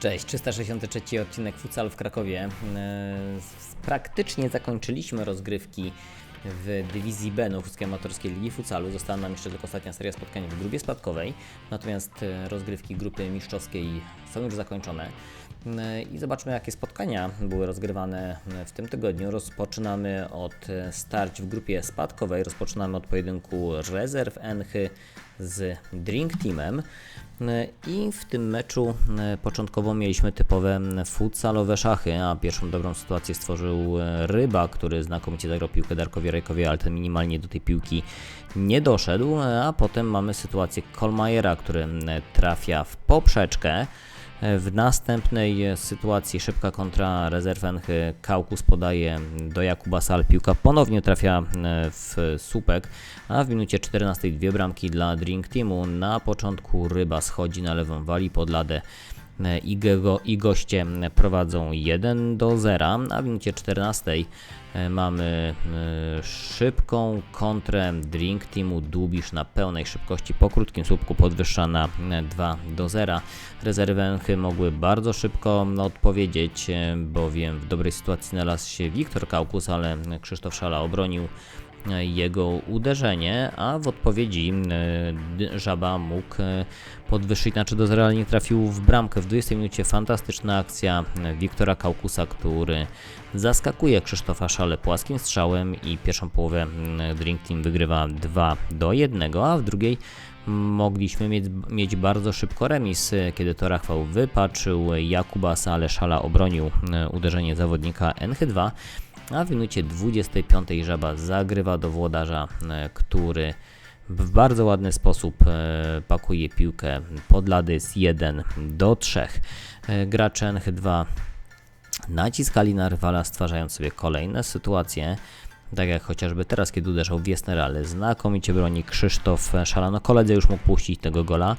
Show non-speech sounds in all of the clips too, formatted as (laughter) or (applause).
Cześć, 363 odcinek Futsal w Krakowie. E, Praktycznie zakończyliśmy rozgrywki w dywizji B Nowochódzkiej Amatorskiej Ligi Futsalu. Została nam jeszcze tylko ostatnia seria spotkań w grupie spadkowej, natomiast e, rozgrywki grupy mistrzowskiej są już zakończone. E, I zobaczmy, jakie spotkania były rozgrywane w tym tygodniu. Rozpoczynamy od e, starć w grupie spadkowej. Rozpoczynamy od pojedynku rezerw Enchy z Drink Teamem. E, I w tym meczu początkowo mieliśmy typowe futsalowe szachy, a pierwszą dobrą sytuację stworzył Ryba, który znakomicie zagrał piłkę Darkowi Rejkowi, ale ten minimalnie do tej piłki nie doszedł, a potem mamy sytuację Kolmajera, który trafia w poprzeczkę. W następnej sytuacji szybka kontra rezerwenchy Kaukus podaje do Jakuba Sal. Piłka ponownie trafia e, w słupek, a w minucie 14 dwie bramki dla Drink Teamu. Na początku Ryba schodzi na lewą wali pod ladę e, i, go, i goście prowadzą 1 do 0, a w minucie 14 e, mamy e, szybką kontrę Drink Teamu. Dubisz na pełnej szybkości po krótkim słupku podwyższa na e, 2 do 0. Rezerwenchy mogły bardzo szybko odpowiedzieć, e, bowiem w dobrej sytuacji znalazł się Wiktor Kaukus, ale Krzysztof Szala obronił e, jego uderzenie, a w odpowiedzi e, Żaba mógł e, podwyższyć na 3 do 0, ale nie trafił w bramkę. W 20 minucie fantastyczna akcja e, Wiktora Kaukusa, który zaskakuje Krzysztofa Szale płaskim strzałem i pierwszą połowę Drink Team wygrywa 2 do 1, a w drugiej mogliśmy mieć, mieć bardzo szybko remis, kiedy to Rachwał wypaczył Jakubasa, ale Szala obronił uderzenie zawodnika NH2, a w minucie 25 Żaba zagrywa do włodarza, e, który w bardzo ładny sposób e, pakuje piłkę pod lady z 1 do 3. E, Gracze NH2 naciskali na rywala, stwarzając sobie kolejne sytuacje. Tak jak chociażby teraz, kiedy uderzał Wiesner, ale znakomicie broni Krzysztof Szalano. Koledzy już mógł puścić tego gola,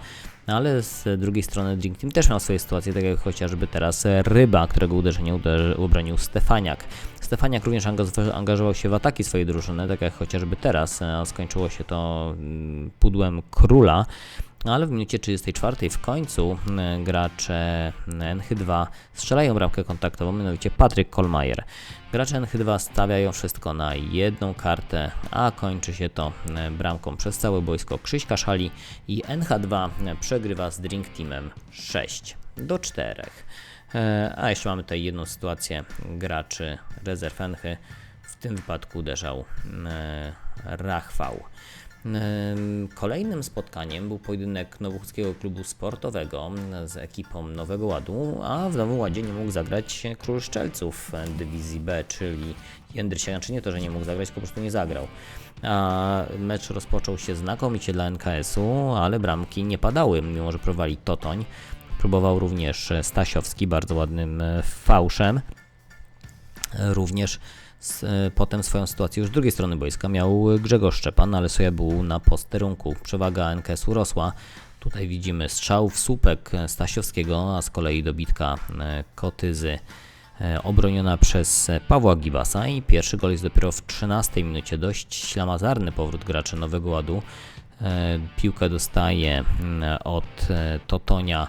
ale z drugiej strony Drink Team też miał swoje sytuacje, tak jak chociażby teraz Ryba, którego uderzenie uderzy, obronił Stefaniak. Stefaniak również angaż- angażował się w ataki swojej drużyny, tak jak chociażby teraz. a Skończyło się to mm, pudłem króla. Ale w minucie 34 w końcu mm, gracze NH2 strzelają bramkę kontaktową, mianowicie Patryk Kolmajer. Gracze NH2 stawiają wszystko na jedną kartę, a kończy się to mm, bramką przez całe boisko Krzyśka Szali i NH2 przegrywa z Drink Teamem 6 do 4. E, A jeszcze mamy tutaj jedną sytuację graczy rezerw Enchy. W tym wypadku uderzał e, Rachwał. Ym, Kolejnym spotkaniem był pojedynek Nowochódzkiego Klubu Sportowego z ekipą Nowego Ładu, a w Nowym Ładzie nie mógł zagrać Król Szczelców Dywizji B, czyli Jędry Siegan, czy nie to, że nie mógł zagrać, po prostu nie zagrał. A mecz rozpoczął się znakomicie dla NKS-u, ale bramki nie padały, mimo że próbowali Totoń. Próbował również Stasiowski bardzo ładnym e, fałszem. Również s- e, potem swoją sytuację już z drugiej strony boiska miał Grzegorz Szczepan, ale Soja był na posterunku. Przewaga NKS-u rosła. Tutaj widzimy strzał w słupek Stasiowskiego, a z kolei dobitka e, Kotyzy e, obroniona przez e, Pawła Gibasa i pierwszy gol jest dopiero w 13 minucie. Dość ślamazarny powrót graczy Nowego Ładu. E, Piłkę dostaje mm, od e, Totonia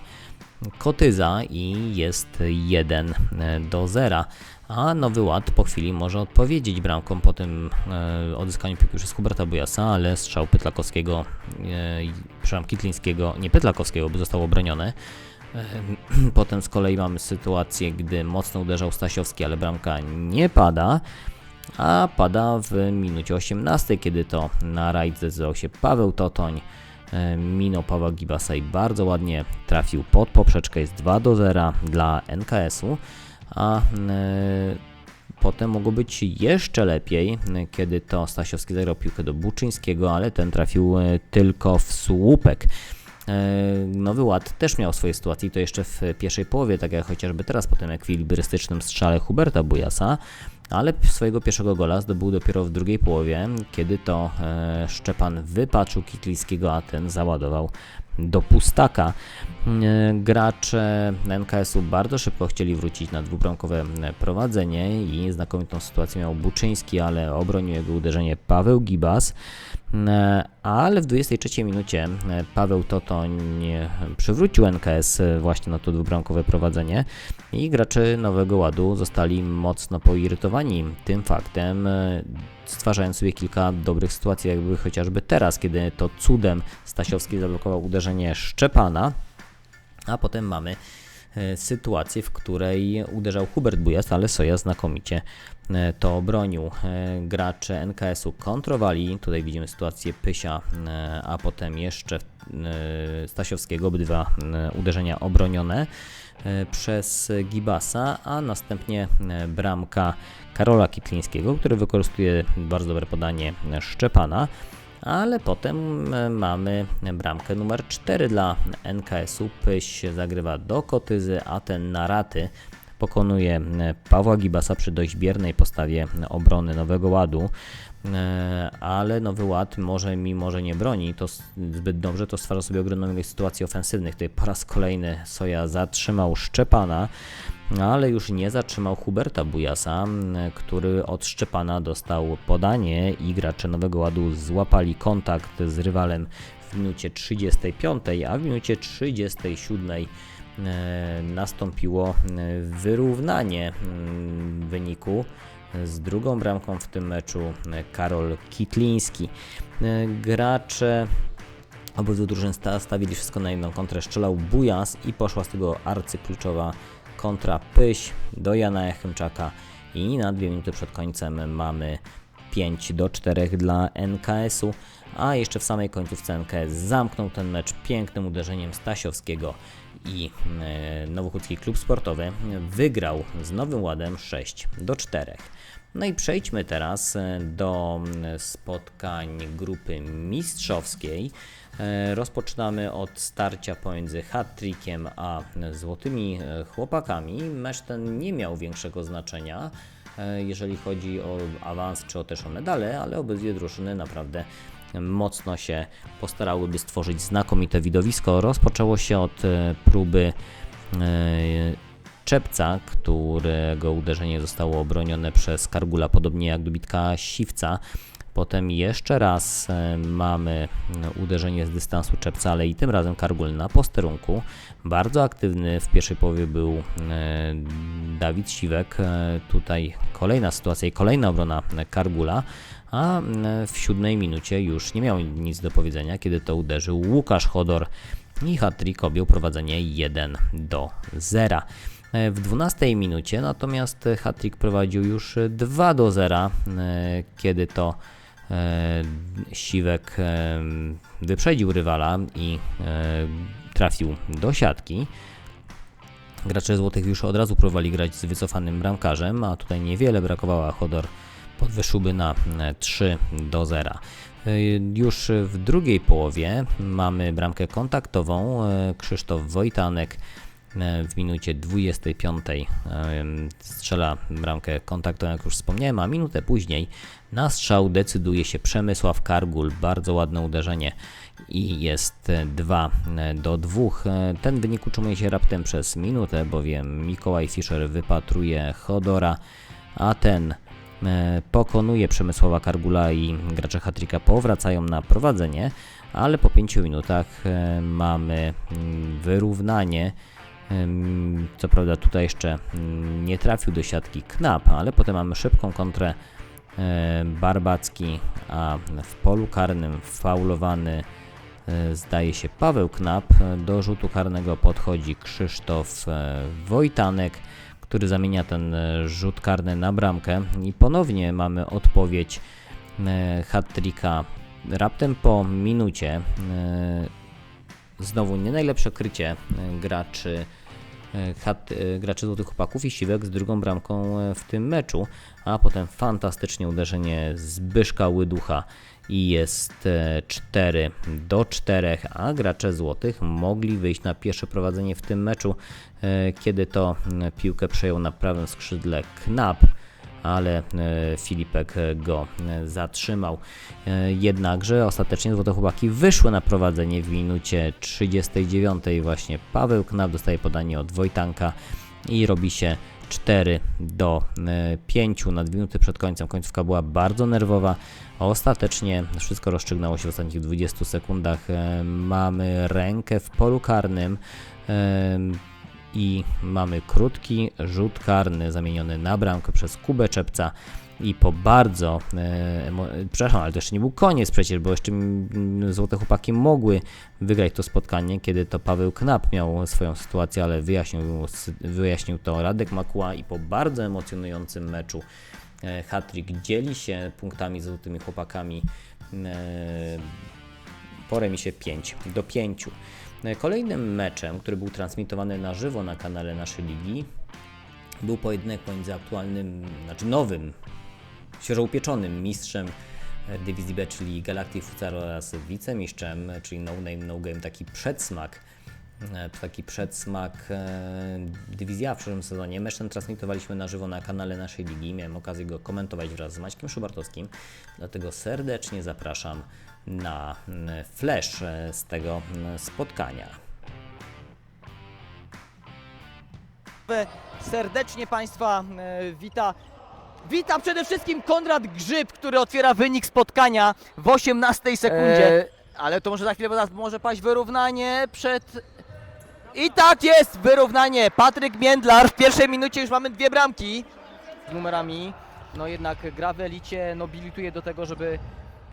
Kotyza i jest 1 do 0. A Nowy Ład po chwili może odpowiedzieć bramką po tym e, odzyskaniu piłki przez Huberta Bujasa, ale strzał Pytlakowskiego, e, przepraszam, Kitlińskiego, nie Pytlakowskiego, by został obroniony. E, (clears throat) Potem z kolei mamy sytuację, gdy mocno uderzał Stasiowski, ale bramka nie pada, a pada w minucie 18, kiedy to na rajd zdecydował się Paweł Totoń. E, Minął Pawła Gibasa i bardzo ładnie trafił pod poprzeczkę. Jest 2 do 0 dla NKS-u, a e, potem mogło być jeszcze lepiej, e, kiedy to Stasiowski zagrał piłkę do Buczyńskiego, ale ten trafił e, tylko w słupek. Nowy Ład też miał swoje sytuacje i to jeszcze w pierwszej połowie, tak jak chociażby teraz po tym ekwilibrystycznym strzale Huberta Bujasa, ale swojego pierwszego gola zdobył dopiero w drugiej połowie, kiedy to Szczepan wypaczył Kitlińskiego, a ten załadował do pustaka. E, Gracze NKS-u bardzo szybko chcieli wrócić na dwubramkowe prowadzenie i znakomitą sytuację miał Buczyński, ale obronił jego uderzenie Paweł Gibas. E, Ale w 23 minucie e, Paweł Totoń e, przywrócił NKS właśnie na to dwubramkowe prowadzenie i gracze Nowego Ładu zostali mocno poirytowani tym faktem, stwarzając sobie kilka dobrych sytuacji, jakby chociażby teraz, kiedy to cudem Stasiowski zablokował uderzenie Szczepana, a potem mamy sytuację, w której uderzał Hubert Bujas, ale Soja znakomicie e, to obronił. E, Gracze NKS-u kontrowali, tutaj widzimy sytuację Pysia, e, a potem jeszcze e, Stasiowskiego, obydwa e, uderzenia obronione e, przez Gibasa, a następnie e, bramka Karola Kitlińskiego, który wykorzystuje bardzo dobre podanie Szczepana. Ale potem e, mamy bramkę numer 4 dla NKS-u. Pyś zagrywa do Kotyzy, a ten na raty pokonuje e, Pawła Gibasa przy dość biernej postawie obrony Nowego Ładu. E, Ale Nowy Ład może mimo, że nie broni to zbyt dobrze, to stwarza sobie ogromną ilość sytuacji ofensywnych. Tutaj po raz kolejny Soja zatrzymał Szczepana, ale już nie zatrzymał Huberta Bujasa, który od Szczepana dostał podanie i gracze Nowego Ładu złapali kontakt z rywalem w minucie 35, a w minucie 37 e, nastąpiło e, wyrównanie mm, wyniku z drugą bramką w tym meczu e, Karol Kitliński. E, Gracze Obydwu drużyn sta- stawili wszystko na jedną kontrę. Strzelał Bujas i poszła z tego arcykluczowa kontra Pyś do Jana Jachymczaka i na dwie minuty przed końcem mamy 5 do 4 dla NKS-u, a jeszcze w samej końcówce NKS zamknął ten mecz pięknym uderzeniem Stasiowskiego i e, Nowochódzki Klub Sportowy wygrał z Nowym Ładem 6 do 4. No i przejdźmy teraz e, do spotkań grupy mistrzowskiej. E, Rozpoczynamy od starcia pomiędzy hat-trickiem a złotymi chłopakami. Mecz ten nie miał większego znaczenia, jeżeli chodzi o awans czy o też o medale, ale obydwie drużyny naprawdę mocno się postarałyby stworzyć znakomite widowisko. Rozpoczęło się od e, próby e, Czepca, którego uderzenie zostało obronione przez Kargula, podobnie jak dobitka Siwca. Potem jeszcze raz e, mamy uderzenie z dystansu Czepca, ale i tym razem Kargul na posterunku. Bardzo aktywny w pierwszej połowie był Dawid Siwek. Tutaj kolejna sytuacja i kolejna obrona Kargula. A e, w siódmej minucie już nie miał nic do powiedzenia, kiedy to uderzył Łukasz Chodor i hat-trick objął prowadzenie 1 do 0. E, W 12 minucie natomiast hat-trick prowadził już 2 do 0, e, kiedy to Siwek wyprzedził rywala i trafił do siatki. Gracze złotych już od razu próbowali grać z wycofanym bramkarzem, a tutaj niewiele brakowało, a Chodor podwyższyłby na e, 3 do 0. E, Już w drugiej połowie mamy bramkę kontaktową. e, Krzysztof Wojtanek e, w minucie 25 e, strzela bramkę kontaktową, jak już wspomniałem, a minutę później na strzał decyduje się Przemysław Kargul. Bardzo ładne uderzenie i jest 2 do 2. Ten wynik utrzymuje się raptem przez minutę, bowiem Mikołaj Fischer wypatruje Chodora, a ten e, pokonuje Przemysława Kargula i gracze Hatrika powracają na prowadzenie, ale po 5 minutach e, mamy mm, wyrównanie. Co prawda tutaj jeszcze mm, nie trafił do siatki Knap, ale potem mamy szybką kontrę e, Barbacki, a w polu karnym faulowany e, zdaje się Paweł Knap. Do rzutu karnego podchodzi Krzysztof e, Wojtanek, który zamienia ten e, rzut karny na bramkę. I ponownie mamy odpowiedź e, hat-tricka. Raptem po minucie. E, Znowu nie najlepsze krycie graczy hat, graczy Złotych Chłopaków i Siwek z drugą bramką w tym meczu, a potem fantastycznie uderzenie Zbyszka Łyducha i jest e, 4 do 4, a gracze Złotych mogli wyjść na pierwsze prowadzenie w tym meczu, e, kiedy to m, piłkę przejął na prawym skrzydle Knap. ale e, Filipek go e, zatrzymał. E, Jednakże ostatecznie Złote Chłopaki wyszły na prowadzenie w minucie 39. Właśnie Paweł Knap dostaje podanie od Wojtanka i robi się 4 do e, 5 na 2 minuty przed końcem. Końcówka była bardzo nerwowa. Ostatecznie wszystko rozstrzygnęło się w ostatnich 20 sekundach. E, Mamy rękę w polu karnym e, i mamy krótki rzut karny zamieniony na bramkę przez Kubę Czepca. I po bardzo, e, przepraszam, ale to jeszcze nie był koniec przecież, bo jeszcze Złote Chłopaki mogły wygrać to spotkanie, kiedy to Paweł Knap miał swoją sytuację, ale wyjaśnił, wyjaśnił to Radek Makuła i po bardzo emocjonującym meczu e, dzieli się punktami z Złotymi Chłopakami e, po remisie 5 do 5. E, Kolejnym meczem, który był transmitowany na żywo na kanale naszej ligi, był pojedynek pomiędzy aktualnym, znaczy nowym, świeżo upieczonym mistrzem e, dywizji B, czyli Galactic Futsal oraz wicemistrzem, e, czyli No Name No Game, taki przedsmak e, taki przedsmak dywizji A w przyszłym sezonie. Mecz ten transmitowaliśmy na żywo na kanale naszej ligi. Miałem okazję go komentować wraz z Maćkiem Szubartowskim, dlatego serdecznie zapraszam na flash z tego spotkania. Serdecznie Państwa wita. Wita przede wszystkim Konrad Grzyb, który otwiera wynik spotkania w 18 sekundzie. E, ale to może za chwilę, bo zaraz może paść wyrównanie przed. I tak jest, wyrównanie. Patryk Międlar w pierwszej minucie już mamy dwie bramki z numerami. No jednak gra w elicie nobilituje do tego, żeby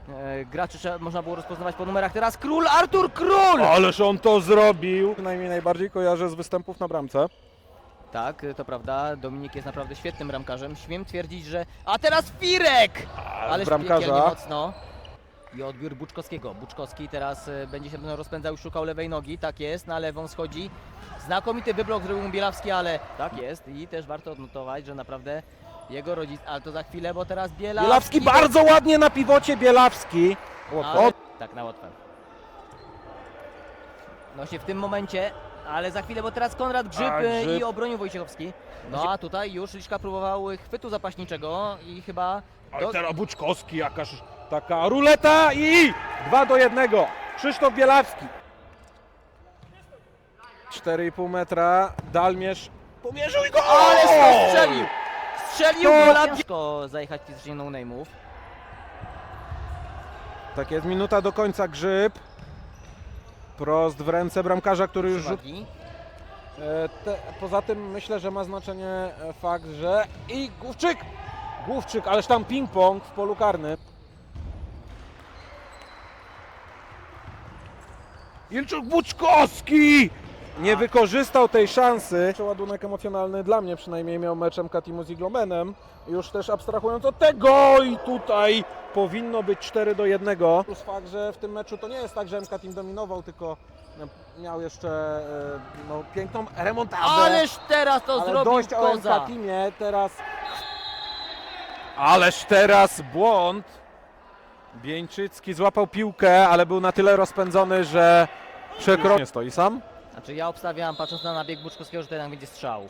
e, graczy trzeba, można było rozpoznawać po numerach. Teraz król Artur Król! Ależ on to zrobił! Przynajmniej najbardziej kojarzę z występów na bramce. Tak, to prawda. Dominik jest naprawdę świetnym bramkarzem. Śmiem twierdzić, że. A teraz Firek! Ale bramkarza. piekielnie mocno. I odbiór Buczkowskiego. Buczkowski teraz e, będzie się będą rozpędzał i szukał lewej nogi. Tak jest, na lewą schodzi. Znakomity wyblok zrobił mu Bielawski, ale tak jest. I też warto odnotować, że naprawdę jego rodzic. Ale to za chwilę, bo teraz Bielawski. Bielawski bardzo ładnie na piwocie, Bielawski. Ale, O, tak, na łatwę. No się w tym momencie, ale za chwilę, bo teraz Konrad Grzyb, A, e, Grzyb. i obronił Wojciechowski. No a tutaj już Liszka próbował chwytu zapaśniczego i chyba... Ale Do... teraz Buczkowski, jakaż taka ruleta i 2 do 1. Krzysztof Bielawski. 4,5 metra, Dalmierz pomierzył i go! Ale strzelił! Strzelił To- gola! Ciężko zajechać fizycznie no-name'ów. Tak jest, minuta do końca Grzyb. Prost w ręce bramkarza, który już rzut. E, Te, poza tym myślę, że ma znaczenie e, fakt, że i Główczyk! Główczyk, ależ tam ping-pong w polu karnym. Ilczuk Buczkowski! Nie wykorzystał tej szansy. Przeładunek emocjonalny dla mnie przynajmniej miał meczem Katimu z Iglomenem. Już też abstrahując od tego i tutaj powinno być 4 do 1. Plus fakt, że w tym meczu to nie jest tak, że Team dominował, tylko miał jeszcze e, no, piękną remontadę. Ależ teraz to Ale zrobił dość o Koza. Teamie, teraz... Ależ teraz błąd. Bieńczycki złapał piłkę, ale był na tyle rozpędzony, że przekro... Nie stoi sam. Znaczy ja obstawiam, patrząc na nabieg Buczkowskiego, że to jednak będzie strzał.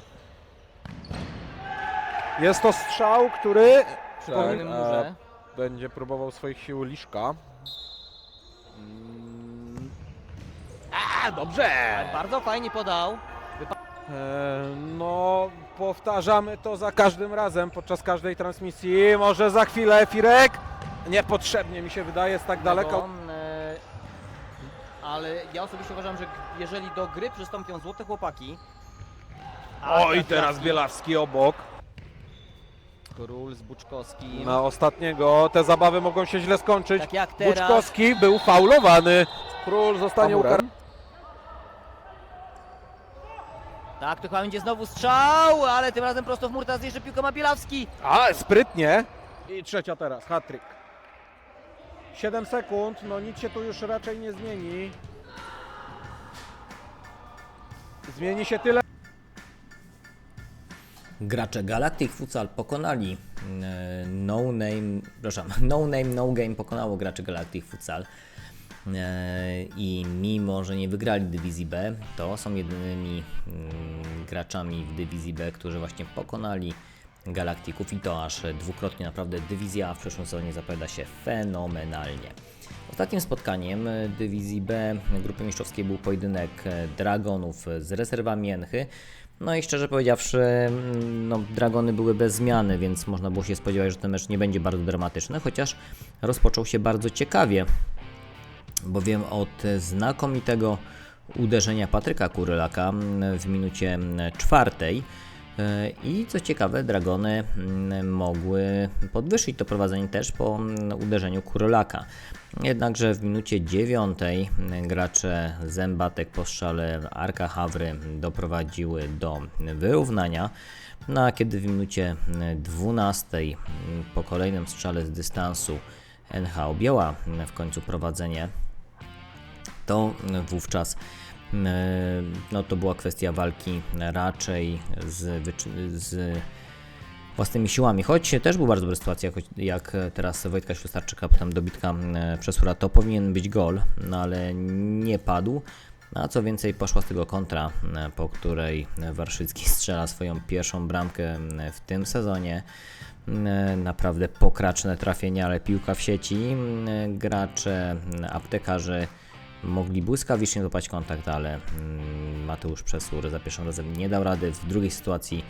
Jest to strzał, który Przy Tak, murze. będzie próbował swoich sił Liszka. Mm. A, dobrze! Bardzo fajnie podał. E, No, powtarzamy to za każdym razem, podczas każdej transmisji. Może za chwilę Firek? Niepotrzebnie mi się wydaje, jest tak daleko. Ale ja osobiście uważam, że jeżeli do gry przystąpią złote chłopaki. a Oj, Trafiacki, teraz Bielawski obok. Król z Buczkowskim. Na ostatniego te zabawy mogą się źle skończyć. Tak jak teraz. Buczkowski był faulowany. Król zostanie ukarany. Tak, to chyba będzie znowu strzał, ale tym razem prosto w mur. Teraz jeszcze piłkę ma Bielawski. A, sprytnie. I trzecia teraz, hat-trick. 7 sekund, no nic się tu już raczej nie zmieni. Zmieni się tyle. Gracze Galactic Futsal pokonali e, No Name, przepraszam, (laughs) No Name No Game pokonało graczy Galactic Futsal e, i mimo, że nie wygrali dywizji B, to są jedynymi mm, graczami w dywizji B, którzy właśnie pokonali Galaktików i to aż dwukrotnie naprawdę dywizja w przyszłym sezonie zapowiada się fenomenalnie. Ostatnim spotkaniem dywizji B grupy mistrzowskiej był pojedynek Dragonów z rezerwami Enchy. No i szczerze powiedziawszy, no, Dragony były bez zmiany, więc można było się spodziewać, że ten mecz nie będzie bardzo dramatyczny, chociaż rozpoczął się bardzo ciekawie, bowiem od znakomitego uderzenia Patryka Kurylaka w minucie czwartej i co ciekawe, Dragony mm, mogły podwyższyć to prowadzenie też po mm, uderzeniu Kurylaka. Jednakże w minucie dziewiątej gracze Zębatek po strzale Arka Hawry doprowadziły do wyrównania. No a kiedy w minucie 12 po kolejnym strzale z dystansu NH objęła w końcu prowadzenie, to wówczas e, no to była kwestia walki raczej z, z własnymi siłami, choć też był bardzo dobra sytuacja, choć jak teraz Wojtka Ślustarczyka, potem dobitka e, przez Hura, to powinien być gol, no ale nie padł. A co więcej, poszła z tego kontra, e, po której Warszycki (laughs) strzela swoją pierwszą bramkę e, w tym sezonie. E, Naprawdę pokraczne trafienie, ale piłka w sieci. E, Gracze, e, aptekarze mogli błyskawicznie złapać kontakt, ale mm, Mateusz Przesur za pierwszym razem nie dał rady. W drugiej sytuacji,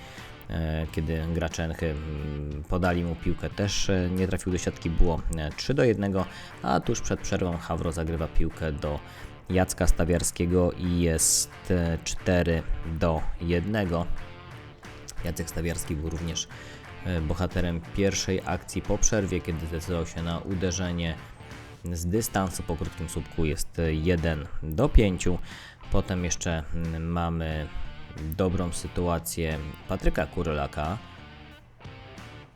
e, kiedy gracze Enchy mm, podali mu piłkę, też e, nie trafił do siatki, było e, 3 do 1, a tuż przed przerwą Hawro zagrywa piłkę do Jacka Stawiarskiego i jest e, 4 do 1. Jacek Stawiarski był również e, bohaterem pierwszej akcji po przerwie, kiedy zdecydował się na uderzenie z dystansu po krótkim słupku jest 1 do 5. Potem jeszcze mamy dobrą sytuację Patryka Kurylaka,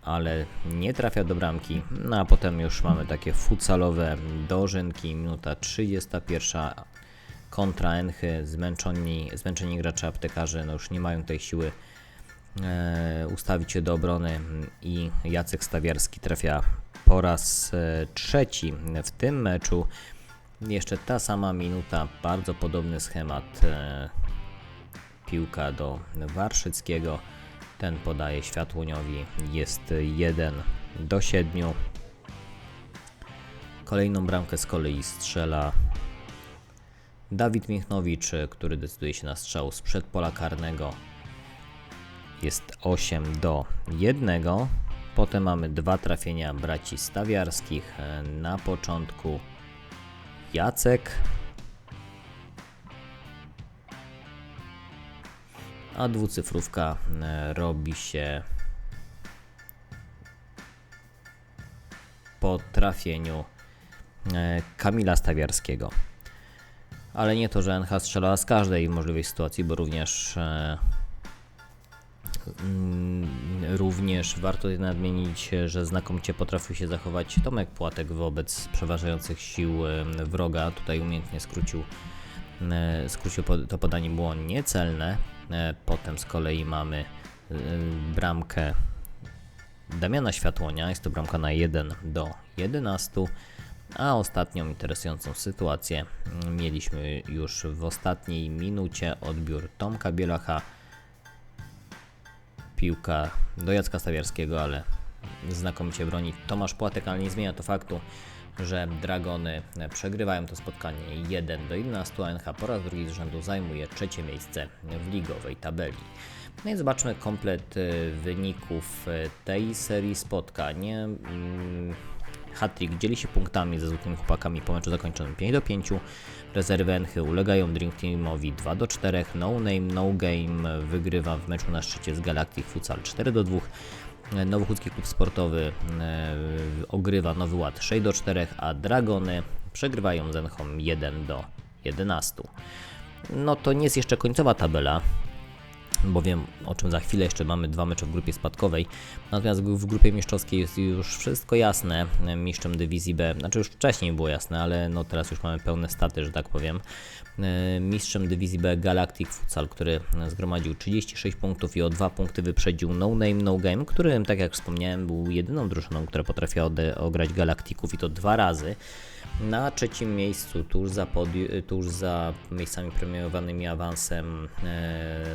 ale nie trafia do bramki. No a potem już mamy takie futsalowe dożynki. Minuta 31. Kontra Enchy, zmęczeni, zmęczeni gracze aptekarze no już nie mają tej siły e, ustawić się do obrony i Jacek Stawiarski trafia po raz e, trzeci w tym meczu. Jeszcze ta sama minuta, bardzo podobny schemat. E, piłka do Warszyckiego. Ten podaje Światłoniowi. Jest 1 do 7. Kolejną bramkę z kolei strzela Dawid Miechnowicz, który decyduje się na strzał sprzed pola karnego. Jest 8 do 1. Potem mamy dwa trafienia braci Stawiarskich. E, Na początku Jacek, a dwucyfrówka e, robi się po trafieniu e, Kamila Stawiarskiego. Ale nie to, że NH strzelała z każdej możliwej sytuacji, bo również Również warto nadmienić, że znakomicie potrafił się zachować Tomek Płatek wobec przeważających sił wroga. Tutaj umiejętnie skrócił, skrócił to podanie było niecelne. E, Potem z kolei mamy e, bramkę Damiana Światłonia. Jest to bramka na 1 do 11. A ostatnią interesującą sytuację mm, mieliśmy już w ostatniej minucie odbiór Tomka Bielacha piłka do Jacka Stawiarskiego, ale znakomicie broni Tomasz Płatek, ale nie zmienia to faktu, że Dragony przegrywają to spotkanie 1 do 11, a NH po raz drugi z rzędu zajmuje trzecie miejsce w ligowej tabeli. No i zobaczmy komplet e, wyników e, tej serii spotkań. Hattrick dzieli się punktami ze złotymi chłopakami po meczu zakończonym 5 do 5. Rezerwy Enchy ulegają Drink Teamowi 2 do 4. No Name No Game wygrywa w meczu na szczycie z Galactic Futsal 4 do 2. Nowochódzki Klub Sportowy e, ogrywa Nowy Ład 6 do 4, a Dragony przegrywają z Enchą 1 do 11. No to nie jest jeszcze końcowa tabela, bowiem o czym za chwilę jeszcze mamy dwa mecze w grupie spadkowej. Natomiast w grupie mistrzowskiej jest już wszystko jasne. Mistrzem dywizji B, znaczy już wcześniej było jasne, ale no teraz już mamy pełne staty, że tak powiem. E, Mistrzem dywizji B Galactic Futsal, który zgromadził 36 punktów i o 2 punkty wyprzedził No Name No Game, który, tak jak wspomniałem, był jedyną drużyną, która potrafiła ograć Galaktików i to dwa razy. Na trzecim miejscu, tuż za, tuż za miejscami premiowanymi awansem, e,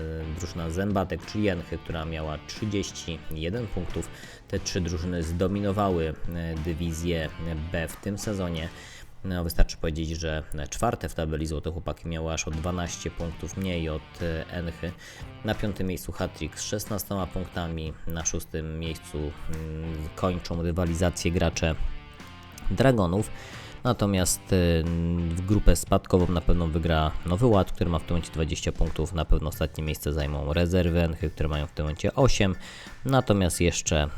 drużyna Zębatek, czyli Jenchy, która miała 31 punktów. Te trzy drużyny zdominowały e, dywizję B w tym sezonie. No, wystarczy powiedzieć, że czwarte w tabeli Złote Chłopaki miały aż o 12 punktów mniej od e, Enchy. Na piątym miejscu Hattrick z 16 punktami, na szóstym miejscu mm, kończą rywalizację gracze Dragonów. Natomiast y, w grupę spadkową na pewno wygra Nowy Ład, który ma w tym momencie 20 punktów. Na pewno ostatnie miejsce zajmą rezerwy Enchy, które mają w tym momencie 8. Natomiast jeszcze y,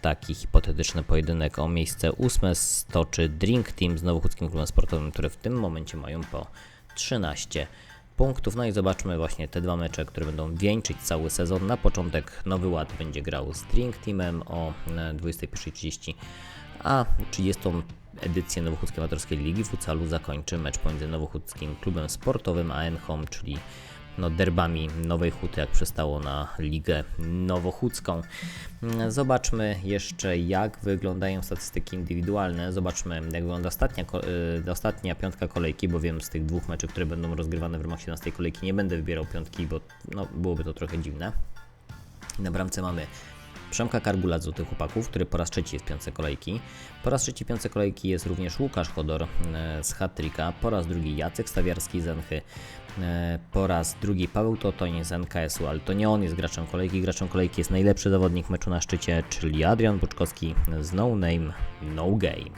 taki hipotetyczny pojedynek o miejsce 8 stoczy Drink Team z Nowochódzkim Klubem Sportowym, które w tym momencie mają po 13 punktów. No i zobaczmy właśnie te dwa mecze, które będą wieńczyć cały sezon. Na początek Nowy Ład będzie grał z Drink Teamem o e, 21.30, a 30 edycję Nowochódzkiej Amatorskiej Ligi Futsalu zakończy mecz pomiędzy Nowochódzkim Klubem Sportowym a Enchom, czyli no, derbami Nowej Huty, jak przystało na Ligę Nowochódzką. Zobaczmy jeszcze, jak wyglądają statystyki indywidualne. Zobaczmy, jak wygląda ostatnia, y, ostatnia piątka kolejki, bo wiem z tych dwóch meczy, które będą rozgrywane w ramach 17 kolejki, nie będę wybierał piątki, bo no, byłoby to trochę dziwne. Na bramce mamy Przemka Kargula z Złotych Chłopaków, który po raz trzeci jest w piątce kolejki. Po raz trzeci w piątce kolejki jest również Łukasz Chodor e, z Hattrika. Po raz drugi Jacek Stawiarski z Enchy. E, Po raz drugi Paweł Totoń z NKS-u, ale to nie on jest graczem kolejki. Graczem kolejki jest najlepszy zawodnik meczu na szczycie, czyli Adrian Buczkowski z No Name No Game.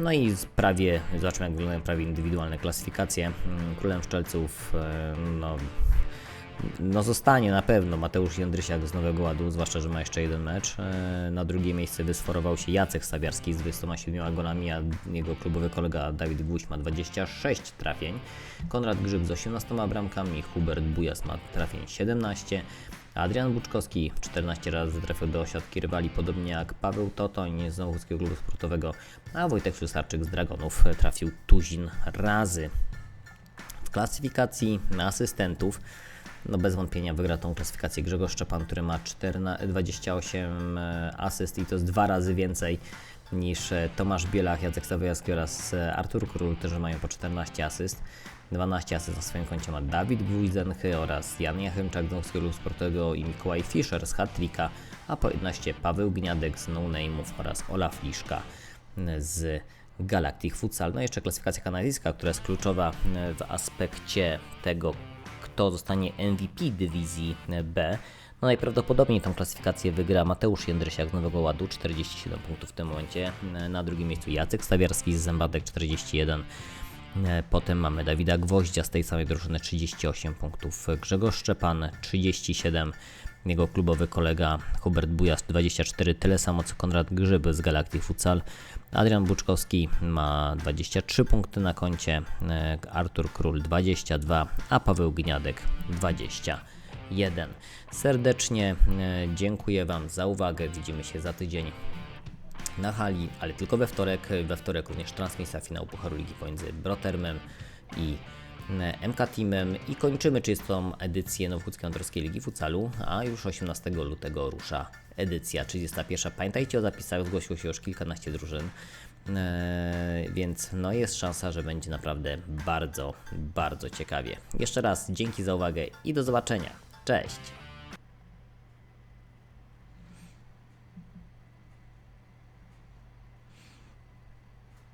No i prawie, zobaczmy jak wyglądają prawie indywidualne klasyfikacje. Mm, Królem Szczelców, e, no no zostanie na pewno Mateusz Jędrysiak z Nowego Ładu, zwłaszcza, że ma jeszcze jeden mecz. E, Na drugie miejsce wysforował się Jacek Stawiarski z 27 golami, a jego klubowy kolega Dawid Gwóźdź ma 26 trafień. Konrad Grzyb z 18 bramkami, Hubert Bujas ma trafień 17. Adrian Buczkowski 14 razy trafił do siatki rywali, podobnie jak Paweł Totoń z Nowochódzkiego Klubu Sportowego, a Wojtek Ślusarczyk z Dragonów trafił tuzin razy. W klasyfikacji asystentów no bez wątpienia wygra tą klasyfikację Grzegorz Szczepan, który ma 14, 28 e, asyst i to jest dwa razy więcej niż e, Tomasz Bielach, Jacek Stawiarski oraz e, Artur Król, którzy mają po 14 asyst. 12 asyst na swoim koncie ma Dawid Gwóźdzenchy oraz Jan Jachymczak z Klubu Sportowego i Mikołaj Fischer z Hattrika, a po 11 Paweł Gniadek z No Name'ów oraz Olaf Liszka z Galactic Futsal. No i jeszcze klasyfikacja kanadyjska, która jest kluczowa w aspekcie tego, kto zostanie MVP dywizji B. No najprawdopodobniej tą klasyfikację wygra Mateusz Jędrysiak z Nowego Ładu, 47 punktów w tym momencie. Na drugim miejscu Jacek Stawiarski z Zębatek, 41. Potem mamy Dawida Gwoździa z tej samej drużyny, 38 punktów. Grzegorz Szczepan, 37. Jego klubowy kolega Hubert Bujas 24, tyle samo co Konrad Grzyb z Galactic Futsal. Adrian Buczkowski ma 23 punkty na koncie, e, Artur Król 22, a Paweł Gniadek 21. Serdecznie e, dziękuję Wam za uwagę. Widzimy się za tydzień na hali, ale tylko we wtorek. We wtorek również transmisja finału Pucharu Ligi pomiędzy Brotermem i MK Teamem i kończymy czystą edycję Nowochódzkiej Amatorskiej Ligi Futsalu, a już 18 lutego rusza edycja 31. Pamiętajcie o zapisach, zgłosiło się już kilkanaście drużyn, Eee, więc no jest szansa, że będzie naprawdę bardzo, bardzo ciekawie. Jeszcze raz dzięki za uwagę i do zobaczenia. Cześć!